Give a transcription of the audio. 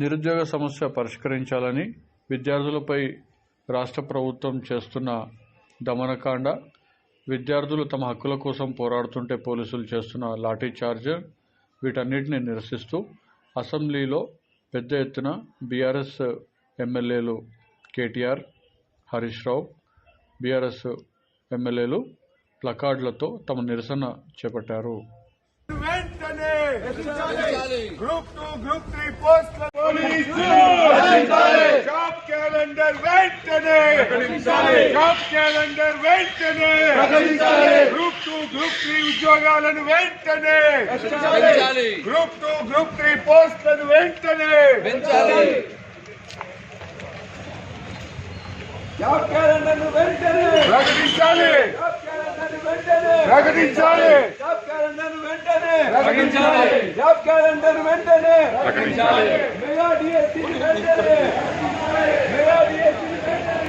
నిరుద్యోగ సమస్య పరిష్కరించాలని విద్యార్థులపై రాష్ట్ర ప్రభుత్వం చేస్తున్న దమనకాండ విద్యార్థులు తమ హక్కుల కోసం పోరాడుతుంటే పోలీసులు చేస్తున్న లాఠీ చార్జ్ వీటన్నిటిని నిరసిస్తూ అసెంబ్లీలో పెద్ద ఎత్తున బీఆర్ఎస్ ఎమ్మెల్యేలు కేటీఆర్ హరీష్ రావు బీఆర్ఎస్ ఎమ్మెల్యేలు ప్లకార్డులతో తమ నిరసన చేపట్టారు. వెంటనే గ్రూప్ టూ గ్రూప్ త్రీ పోస్టుల క్యాలెండర్ వెంటనే జాబ్ క్యాలెండర్ వెంటనే గ్రూప్ టూ గ్రూప్ త్రీ ఉద్యోగాలను వెంటనే గ్రూప్ టూ గ్రూప్ త్రీ పోస్టులను వెంటనే జాబ్ క్యాలెండర్ వెంటనే ప్రకటించాలి జాబ్ క్యాలెండర్ వెంటనే ప్రకటించాలి జాబ్ క్యాలెండర్ వెంటనే ప్రకటించాలి జాబ్ క్యాలెండర్ వెంటనే ప్రకటించాలి మెగా డిఎస్సి వెంటనే